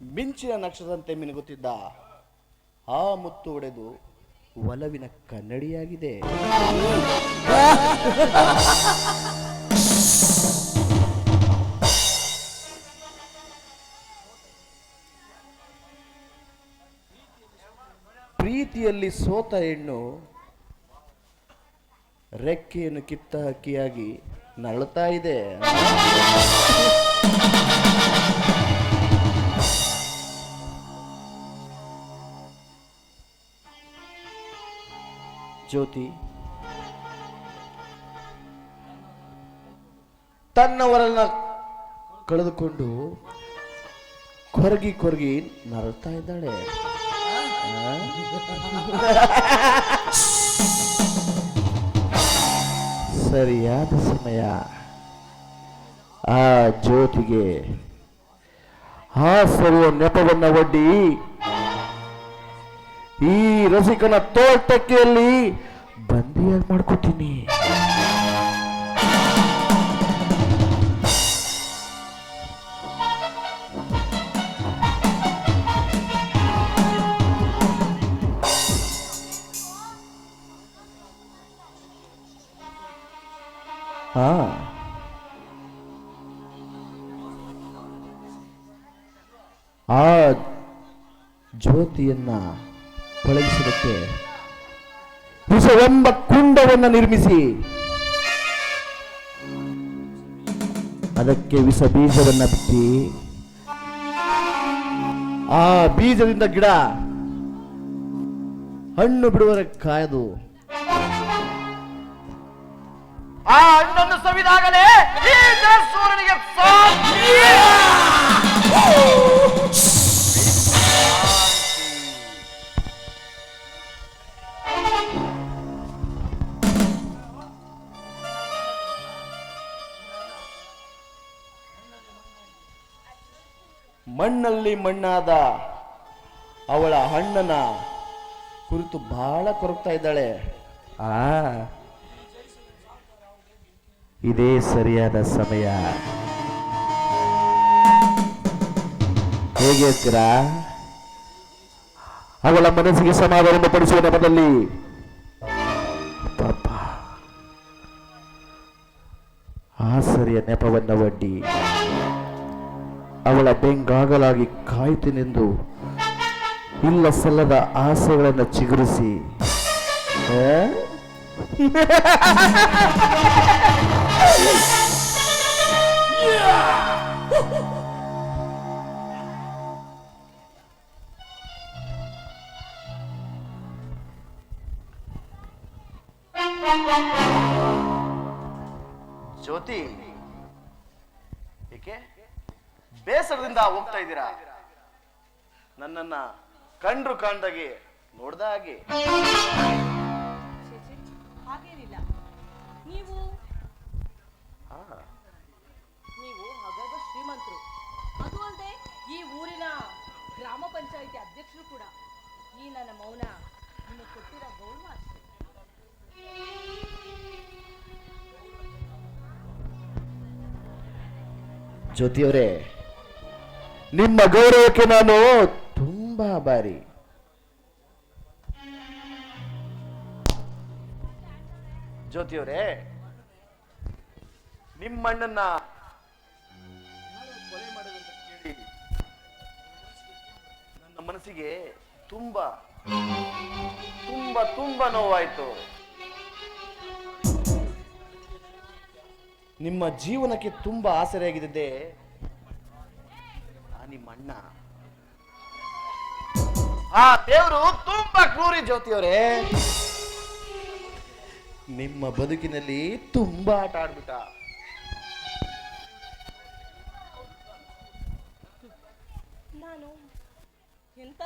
ಮಿಂಚಿನ ನಕ್ಷದಂತೆ ಮಿನುಗುತ್ತಿದ್ದ ಆ ಮುತ್ತು ಒಡೆದು ಒಲವಿನ ಕನ್ನಡಿಯಾಗಿದೆ. ಪ್ರೀತಿಯಲ್ಲಿ ಸೋತ ಹೆಣ್ಣು ರೆಕ್ಕೆಯನ್ನು ಕಿತ್ತ ಹಕ್ಕಿಯಾಗಿ ನರಳುತ್ತಾ ಇದೆ. ಜ್ಯೋತಿ. ತನ್ನವರನ್ನ ಕಳೆದುಕೊಂಡು ಕೊರಗಿ ಕೊರಗಿ ನರಳ್ತಾ ಇದ್ದಾಳೆ. ಸರಿಯಾದ ಸಮಯ. ಆ ಜ್ಯೋತಿಗೆ ಆ ಸರಿಯ ನೆಪವನ್ನ ಒಡ್ಡಿ ಈ ರಸಿಕನ ತೋಟಕ್ಕೆಯಲ್ಲಿ ಬಂದಿಯಾಗಿ ಮಾಡ್ಕೋತೀನಿ? ಹಾ. ಆ ಜ್ಯೋತಿಯನ್ನ ಪಳಗಿಸೋದಕ್ಕೆ ವಿಷವೆಂಬ ಕುಂಡವನ್ನು ನಿರ್ಮಿಸಿ ಅದಕ್ಕೆ ವಿಷ ಬೀಜವನ್ನು ಬಿತ್ತಿ ಆ ಬೀಜದಿಂದ ಗಿಡ ಹಣ್ಣು ಬಿಡುವರೆ ಕಾಯದು. ಆ ಹಣ್ಣನ್ನು ಸವಿದಾಗಲೇ ಸೂರ್ಯನಿಗೆ ಮಣ್ಣಲ್ಲಿ ಮಣ್ಣಾದ ಅವಳ ಹಣ್ಣನ ಕುರಿತು ಬಹಳ ಕೊರಗ್ತಾ ಇದ್ದಾಳೆ. ಆ, ಇದೇ ಸರಿಯಾದ ಸಮಯ. ಹೇಗೆ ಹೇಳ್ತೀರಾ ಅವಳ ಮನಸ್ಸಿಗೆ ಸಮಾಧಾನ ಪಡಿಸುವ ನೆಪದಲ್ಲಿ. ಆ ಸರಿಯ ನೆಪವನ್ನ ಒಡ್ಡಿ. ಅವಳ ಬೆಂಗಾಗಲಾಗಿ ಕಾಯ್ತಿನೆಂದು ಇಲ್ಲ ಸಲ್ಲದ ಆಸೆಗಳನ್ನು ಚಿಗುರಿಸಿ? ಜ್ಯೋತಿ ಏಕೆ ಬೇಸರದಿಂದ ಹೋಗ್ತಾ ಇದ್ದೀರಾ? ನನ್ನನ್ನ ಕಂಡ್ರು ಕಾಣ್ದಾಗೆ ನೋಡ್ದ ಹಾಗೆ. ಹಾಗೇನಿಲ್ಲ. ನೀವು ಆ, ನೀವು ಹಗರ್ಭ ಶ್ರೀಮಂತರು. ಅದು ಅಲ್ಲದೆ ಈ ಊರಿನ ಗ್ರಾಮ ಪಂಚಾಯಿತಿ ಅಧ್ಯಕ್ಷರು ಕೂಡ. ಈ ನನ್ನ ಮೌನ ನಿಮಗೆ ಕೊಟ್ಟಿರೋ ಗೌರವ ಅಷ್ಟೇ. ಜ್ಯೋತಿಯವರೇ ನಿಮ್ಮ ಗೌರವಕ್ಕೆ ನಾನು ತುಂಬಾ ಬಾರಿ ಜ್ಯೋತಿಯವರೇ, ನಿಮ್ಮಣ್ಣನ್ನ ಕೊಲೆ ಮಾಡಿದಂತ ನನ್ನ ಮನಸ್ಸಿಗೆ ತುಂಬಾ ತುಂಬಾ ತುಂಬಾ ನೋವಾಯ್ತು. ನಿಮ್ಮ ಜೀವನಕ್ಕೆ ತುಂಬಾ ಆಸರೆಯಾಗಿದ್ದೆ ಅಣ್ಣ ಆ ದೇವರು ತುಂಬಾ ಕ್ರೂರಿ ಜ್ಯೋತಿಯವರೇ. ನಿಮ್ಮ ಬದುಕಿನಲ್ಲಿ ತುಂಬಾ ಆಟ ಆಡ್ಬಿಟ್ಟ. ನಾನು ಎಂತ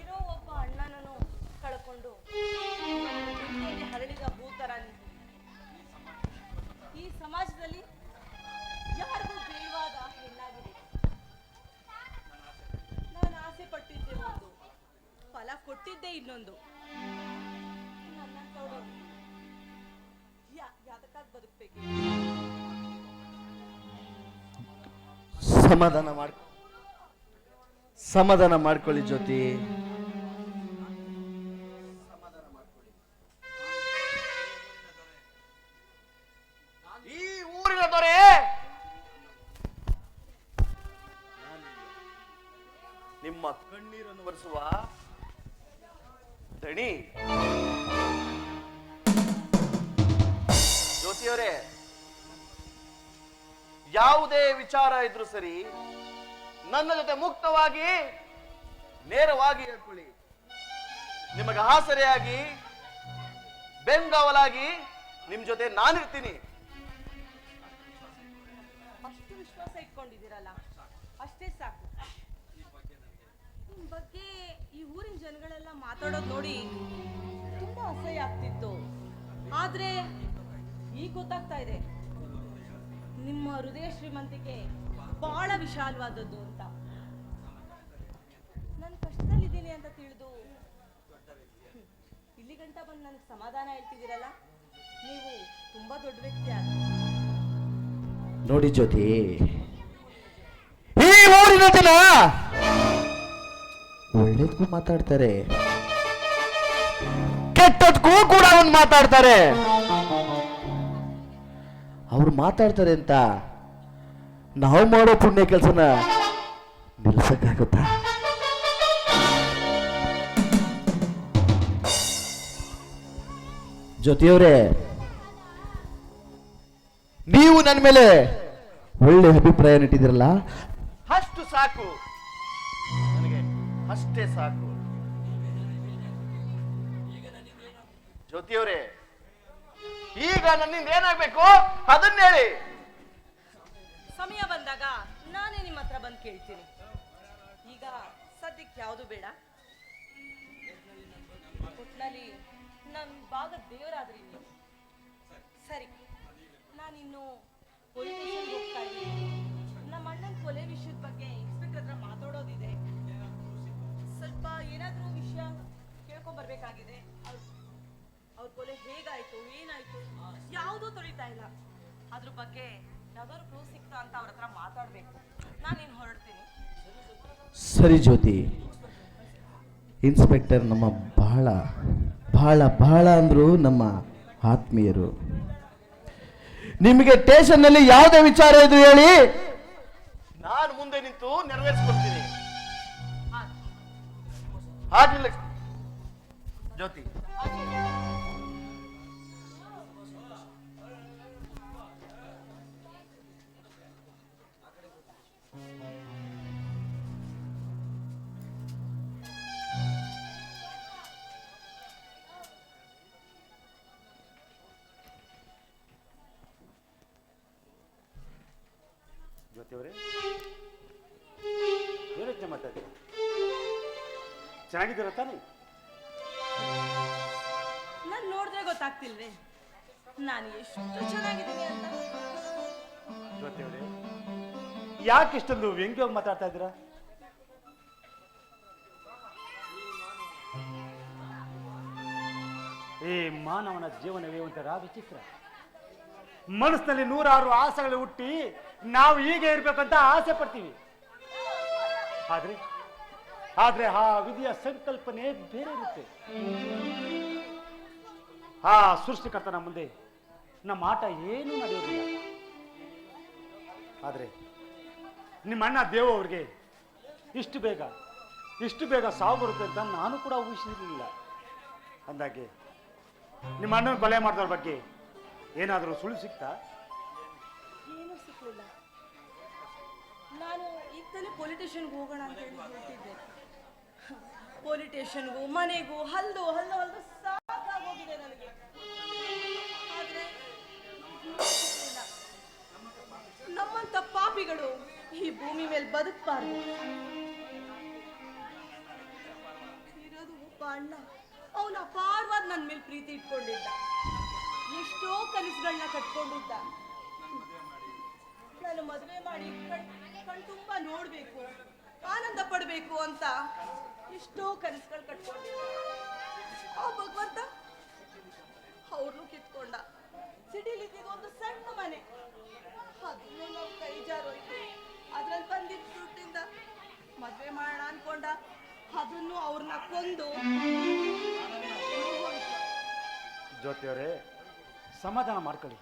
ಇರೋ ಒಬ್ಬ ಅಣ್ಣನನ್ನು ಕಳ್ಕೊಂಡು ಹರಳಿದ ಭೂತರ ಈ ಸಮಾಜದಲ್ಲಿ ಯಾ- ಕೊಟ್ಟಿದ್ದೇ ಇನ್ನೊಂದು. ಸಮಾಧಾನ ಮಾಡ್ ಸಮಾಧಾನ ಮಾಡ್ಕೊಳ್ಳಿ ಜ್ಯೋತಿ. ದಣಿ ಜ್ಯೋತಿಯವರೇ, ಯಾವುದೇ ವಿಚಾರ ಇದ್ರೂ ಸರಿ, ನನ್ನ ಜೊತೆ ಮುಕ್ತವಾಗಿ, ನೇರವಾಗಿ ಹೇಳ್ಕೊಳ್ಳಿ. ನಿಮಗೆ ಆಸರೆಯಾಗಿ ಬೆಂಗಾವಲಾಗಿ, ನಿಮ್ ಜೊತೆ ನಾನಿರ್ತೀನಿ. ಅಷ್ಟು ವಿಶ್ವಾಸ ಇಟ್ಕೊಂಡಿದ್ದೀರಲ್ಲ, ಅಷ್ಟೇ ಸಾಕು ನಿಮ್ ಬಗ್ಗೆ ಈ ಊರಿನ ಜನಗಳೆಲ್ಲ ಮಾತಾಡೋದು ನೋಡಿ ತುಂಬಾ ಅಸಹ್ಯ ಆಗ್ತಿತ್ತು. ಆದ್ರೆ ಈಗ ಗೊತ್ತಾಗ್ತಾ ಇದೆ. ನಿಮ್ಮ ಹೃದಯ ಶ್ರೀಮಂತಿಕೆ ಬಹಳ ವಿಶಾಲವಾದದ್ದು ಅಂತ. ನಾನು ಕಷ್ಟದಲ್ಲಿದ್ದೀನಿ ಅಂತ ತಿಳಿದು ಇಲ್ಲಿ ಗಂಟ ಬಂದು ನನಗೆ ಸಮಾಧಾನ ಹೇಳ್ತಿದ್ದೀರಲ್ಲ? ನೀವು ತುಂಬಾ ದೊಡ್ಡ ವ್ಯಕ್ತಿ ನೋಡಿ ಜ್ಯೋತಿ, ಈ ಊರಿನ ಜನ ಒಳ್ಳೇದ್ಗೂ ಮಾತಾಡ್ತಾರೆ. ಕೆಟ್ಟದ್ಗೂ ಕೂಡ ಅವನು ಮಾತಾಡ್ತಾರೆ. ಅವ್ರು ಮಾತಾಡ್ತಾರೆ ಅಂತ ನಾವು ಮಾಡೋ ಪುಣ್ಯ ಕೆಲಸನ ನಿಲ್ಸಕ್ಕಾಗುತ್ತಾ? ಜೊತೆಯವರೇ ನೀವು ನನ್ನ ಮೇಲೆ ಒಳ್ಳೆ ಅಭಿಪ್ರಾಯ ಇಟ್ಟಿದ್ದೀರಲ್ಲ? ಅಷ್ಟು ಸಾಕು. ನನಗೆ ಅಷ್ಟೇ ಸಾಕು. ಜ್ಯೋತಿಯವರೇ, ಈಗ ನನ್ನಿಂದ ಏನಾಗ್ಬೇಕು? ಅದನ್ನ ಹೇಳಿ. ಸಮಯ ಬಂದಾಗ ನಾನೇ ನಿಮ್ಮ ಹತ್ರ ಬಂದು ಕೇಳ್ತೀನಿ. ಈಗ ಸದ್ಯಕ್ಕೆ ಯಾವುದು ಬೇಡ? ಒಟ್ನಲ್ಲಿ ನನ್ನ ಭಾಗ ದೇವರಾದ್ರಿ ಸರಿ, ನಾನಿನ್ನು ನಮ್ಮ ಅಣ್ಣನ ಕೊಲೆ ವಿಷಯದ ಬಗ್ಗೆ ಇನ್ಸ್ಪೆಕ್ಟರ್ ಹತ್ರ ಮಾತಾಡೋದಿದೆ. ಸ್ವಲ್ಪ ಏನಾದರೂ ವಿಷಯ ಕೇಳ್ಕೊಂಡ್ ಹೇಗಾಯ್ತು ಏನಾಯ್ತು? ಯಾವುದೂ ತೊಳಿತಾ ಇಲ್ಲ. ಅದ್ರ ಬಗ್ಗೆ ಯಾವ್ದಾದ್ರು ಕ್ಲೂ ಸಿಕ್ತಾ ಅಂತ ಅವ್ರ ಹತ್ರ ಮಾತಾಡ್ಬೇಕು. ನಾನು ಇನ್ನು ಹೊರಡ್ತೀನಿ. ಸರಿ ಜ್ಯೋತಿ. ಇನ್ಸ್ಪೆಕ್ಟರ್ ನಮ್ಮ ಬಹಳ ಬಹಳ ಬಹಳ ಅಂದ್ರು ನಮ್ಮ ಆತ್ಮೀಯರು. ನಿಮಗೆ ಸ್ಟೇಷನ್ನಲ್ಲಿ ಯಾವುದೇ ವಿಚಾರ ಇದ್ರು ಹೇಳಿ. ನಾನು ಮುಂದೆ ನಿಂತು ನೆರವೇರಿಸ್ಕೊಡ್ತೀನಿ. ಜ್ಯೋತಿ ಜ್ಯೋತಿಯವರೇ? ಯೋಚನೆ ಇದ್ದೀರಿ ಚೆನ್ನಾಗಿದ್ದೀರ ತಾನೇ? ನಾನ್ ನೋಡಿದ್ರೆ ಗೊತ್ತಾಗ್ತಿಲ್ವೇ? ನಾನು ಎಷ್ಟು ಚೆನ್ನಾಗಿದ್ದೀನಿ ಯಾಕೆ ಇಷ್ಟೊಂದು ವ್ಯಂಗ್ಯವಾಗಿ ಮಾತಾಡ್ತಾ ಇದ್ದೀರಾ? ಏ ಮಾನವನ ಜೀವನವೇ ಒಂಥರ ವಿಚಿತ್ರ. ಮನಸ್ಸಿನಲ್ಲಿ ನೂರಾರು ಆಸೆಗಳು ಹುಟ್ಟಿ ನಾವು ಹೀಗೆ ಇರ್ಬೇಕಂತ ಆಸೆ ಪಡ್ತೀವಿ. ಆದ್ರೆ ಆದ್ರೆ ಆ ವಿಧಿಯ ಸಂಕಲ್ಪನೆ ಬೇರೆ ಇರುತ್ತೆ. ಆ ಸೃಷ್ಟಿಕರ್ತನ ಮುಂದೆ ನಮ್ಮ ಆಟ ಏನೂ ನಡೆಯೋದಿಲ್ಲ ಆದ್ರೆ ನಿಮ್ಮ ಅಣ್ಣ ದೇವ ಅವ್ರಿಗೆ ಇಷ್ಟು ಬೇಗ ಇಷ್ಟು ಬೇಗ ಸಾವು ಬರುತ್ತೆ ಅಂತ ನಾನು ಕೂಡ ಊಹಿಸಿರಲಿಲ್ಲ. ಅಂದಾಗೆ ನಿಮ್ಮ ಅಣ್ಣನ ಕೊಲೆ ಮಾಡಿದವ್ರ ಬಗ್ಗೆ ಏನಾದರೂ ಸುಳ್ಳು ಸಿಕ್ತಾ? ಏನೂ ಸಿಕ್ಕಲಿಲ್ಲ ನಾನು ಈಗ ತಾನೇ ಹೋಗೋಣ ಅಂತ ಹೇಳಿ ಹೊರಟಿದ್ದೆ. ಪೊಲಿಟಿಷನ್ಗೂ ಮನೆಗೂ, ಹಲ್ಲು ಹಲ್ಲು ಹಲ್ಲು ಸಾಕಾಗೋಗಿದೆ ನನಗೆ. ನಮ್ಮಂತ ಪಾಪಿಗಳು ಈ ಭೂಮಿ ಮೇಲೆ ಬದುಕಬಾರ್ದು. ಇರೋದು ಒಬ್ಬ ಅಣ್ಣ, ಅವನ ಅಪಾರವಾದ ನನ್ನ ಮೇಲೆ ಪ್ರೀತಿ ಇಟ್ಕೊಂಡಿದ್ದ. ಎಷ್ಟೋ ಕನಸುಗಳನ್ನ ಕಟ್ಕೊಂಡಿದ್ದ. ನಾನು ಮದುವೆ ಮಾಡಿ ಕಣ್ ತುಂಬಾ ನೋಡ್ಬೇಕು, ಆನಂದ ಪಡಬೇಕು ಅಂತ ಎಷ್ಟೋ ಕನಸುಗಳು ಕಟ್ಕೊಂಡಿದ್ದ. ಆ ಭಗವಂತ ಅವ್ರನ್ನು ಕಿತ್ಕೊಂಡ. ಸಿಡಿಲಿ ಒಂದು ಸಣ್ಣ ಮನೆ. ಅದನ್ನು ನಾವು ಕೈ ಅದ್ರಲ್ಲಿ ಬಂದಿದ್ದ ದುಡ್ಡಿಂದ ಮದ್ವೆ ಮಾಡೋಣ ಅನ್ಕೊಂಡ. ಅದನ್ನು ಅವ್ರನ್ನ ಕೊಂದು ಜ್ಯೋತಿಯವರೇ ಸಮಾಧಾನ ಮಾಡ್ಕೊಳ್ಳಿ.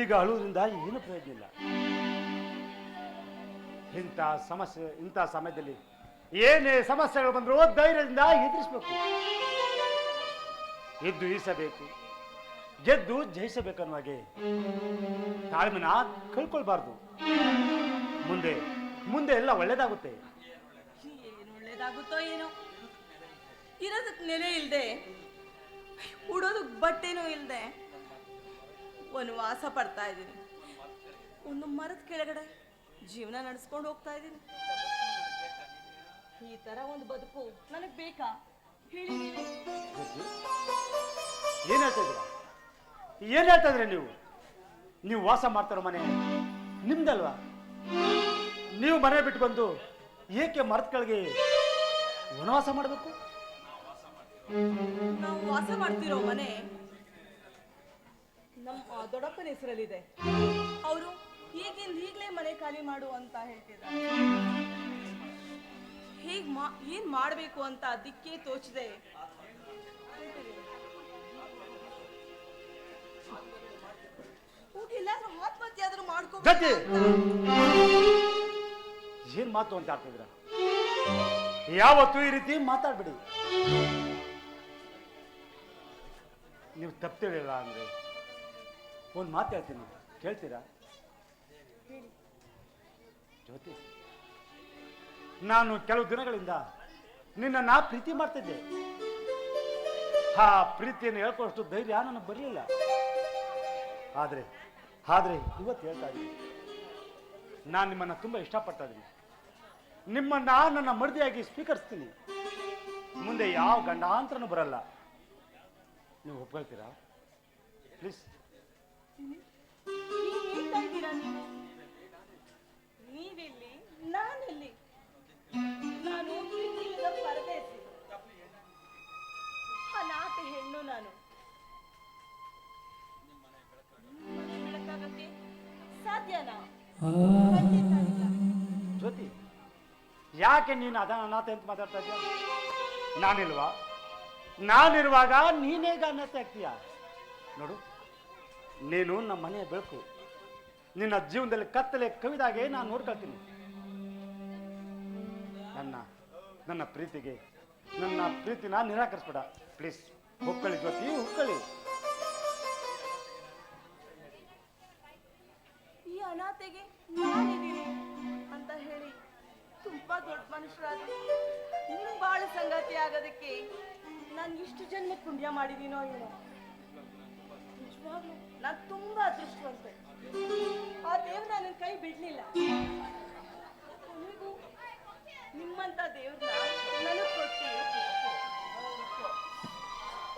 ಈಗ ಅಳುವುದರಿಂದ ಏನು ಪ್ರಯೋಜನ ಇಲ್ಲ. ಇಂಥ ಸಮಸ್ಯೆ, ಇಂಥ ಸಮಯದಲ್ಲಿ ಏನೇ ಸಮಸ್ಯೆಗಳು ಬಂದರೂ ಧೈರ್ಯದಿಂದ ಎದುರಿಸಬೇಕು. ಎದ್ದು ಈಸಬೇಕು, ಗೆದ್ದು ಜಯಿಸಬೇಕು ಅನ್ನುವ ಹಾಗೆ ತಾಳ್ಮೆನ ಕಳ್ಕೊಳ್ಬಾರ್ದು. ಮುಂದೆ. ಮುಂದೆ ಎಲ್ಲ ಒಳ್ಳೇದಾಗುತ್ತೆ. ಏನು ಒಳ್ಳೇದಾಗುತ್ತೋ ಏನೋ. ಇರೋದಕ್ಕೆ ನೆಲೆ ಇಲ್ಲದೆ ಉಡೋದಕ್ಕೆ ಬಟ್ಟೆನೂ ಒಂದು ವನವಾಸ ಪಡ್ತಾ ಇದ್ದೀನಿ. ಒಂದು ಮರದ ಕೆಳಗಡೆ ಜೀವನ ನಡೆಸ್ಕೊಂಡು ಹೋಗ್ತಾ ಇದ್ದೀನಿ. ಈ ತರ ಒಂದು ಬದುಕು ನನಗೆ ಬೇಕಾ? ಹೇಳಿ. ಏನ್ ಹೇಳ್ತಾ ಏನ್ ಹೇಳ್ತಾ ಇದ್ರಿ ನೀವು? ನೀವು ವಾಸ ಮಾಡ್ತಾರೋ ಮನೆ ನಿಮ್ದಲ್ವಾ? ನೀವು ಮನೆ ಬಿಟ್ಟು ಬಂದು ಏಕೆ ಮರತ್ಗಳಿಗೆ ವನವಾಸ ಮಾಡಬೇಕು? ನಾವು ವಾಸ ಮಾಡ್ತಿರೋ ಮನೆ ನಮ್ಮ ದೊಡ್ಡಪ್ಪನ ಹೆಸರಲ್ಲಿದೆ. ಅವರು ಈಗಿಂದ ಈಗಲೇ ಮನೆ ಖಾಲಿ ಮಾಡು ಅಂತ ಹೇಳ್ತಿದ್ದಾರೆ. ಹೇಗ್ ಮಾ, ಏನ್ ಮಾಡ್ಬೇಕು ಅಂತ ದಿಕ್ಕೇ ತೋಚದೆ. ಆತ್ಮಹತ್ಯೆ ಆದ್ರೂ ಮಾಡ್ಕೋ ಗತಿ ಏನ್ ಮಾತು ಅಂತ ಆಡ್ತಿದ್ರ ಯಾವತ್ತು ಈ ರೀತಿ ಮಾತಾಡ್ಬಿಡಿ. ನೀವು ತಪ್ತಿರಲಿಲ್ಲ ಅಂದ್ರೆ ಒಂದು ಮಾತು ಹೇಳ್ತೀನಿ. ಕೇಳ್ತೀರಾ? ಜ್ಯೋತಿ ನಾನು ಕೆಲವು ದಿನಗಳಿಂದ ನಿನ್ನ ನಾ ಪ್ರೀತಿ ಮಾಡ್ತಿದ್ದೆ. ಆ ಪ್ರೀತಿಯನ್ನು ಹೇಳ್ಕೊಳ್ಳೋಷ್ಟು ಧೈರ್ಯ ನನಗೆ ಬರಲಿಲ್ಲ. ಆದ್ರೆ ಆದ್ರೆ ಇವತ್ತು ಹೇಳ್ತಾ ಇದ್ದೀನಿ. ನಾನು ನಿಮ್ಮನ್ನ ತುಂಬಾ ಇಷ್ಟಪಡ್ತಾ ಇದ್ದೀನಿ. ನಿಮ್ಮನ್ನ ನನ್ನ ಮರ್ದಿಯಾಗಿ ಸ್ವೀಕರಿಸ್ತೀನಿ. ಮುಂದೆ ಯಾವ ಗಂಡಾಂತರನು ಬರಲ್ಲ. ನೀವು ಒಪ್ಕೊಳ್ತೀರಾ? ಪ್ಲೀಸ್ ನಾನು? ಹೆಣ್ಣು ನಾನು. ಜ್ಯೋತಿ, ಯಾಕೆ ನೀನು ಅದ ಅನಾಥ ಅಂತ ಮಾತಾಡ್ತಾ ಇದ್ಯಾ ನಾನಿಲ್ವಾ? ನಾನಿರುವಾಗ ನೀನೇಗ ಅನಾಥ ಆಗ್ತೀಯ? ನೋಡು, ನೀನು ನಮ್ಮ ಮನೆಯ ಬೆಳಕು. ನಿನ್ನ ಜೀವನದಲ್ಲಿ ಕತ್ತಲೆ ಕವಿದಾಗೆ ನಾನು ನೋಡ್ಕೊಳ್ತೀನಿ. ನನ್ನ ನನ್ನ ಪ್ರೀತಿಗೆ, ನನ್ನ ಪ್ರೀತಿನ ನಿರಾಕರಿಸ್ಬೇಡ. ಪ್ಲೀಸ್ ಹುಕ್ಕಳಿ ಜ್ಯೋತಿ ಒಪ್ಕೊಳ್ಳಿ ಸಂಗಾತಿ ಆಗೋದಕ್ಕೆ ನಾನು ಇಷ್ಟು ಜನ್ಮ ಪುಣ್ಯ ಮಾಡಿದೀನೋ ಏನೋ? ನಾನು ತುಂಬಾ ಅದೃಷ್ಟವಂತೆ. ಆ ದೇವ್ರು ನನ್ನ ಕೈ ಬಿಡ್ಲಿಲ್ಲ. ನಿಮ್ಮಂತ ದೇವ್ರನ್ನ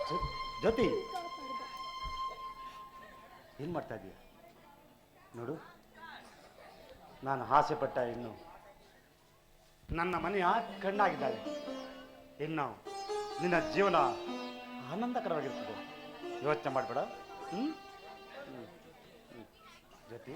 ಜ್ಯೋ- ಜ್ಯೋತಿ. ಏನು ಮಾಡ್ತಾ ಇದೀಯ? ನೋಡು. ನಾನು ಆಸೆ ಪಟ್ಟ ಇನ್ನು. ನನ್ನ ಮನೆಯ ಕಣ್ಣಾಗಿದ್ದಾಳೆ. ಇನ್ನು ನಿನ್ನ ಜೀವನ ಆನಂದಕರವಾಗಿರ್ತದೆ. ಯೋಚನೆ ಮಾಡಬೇಡ. ಹ್ಞೂ ಜೊತೆ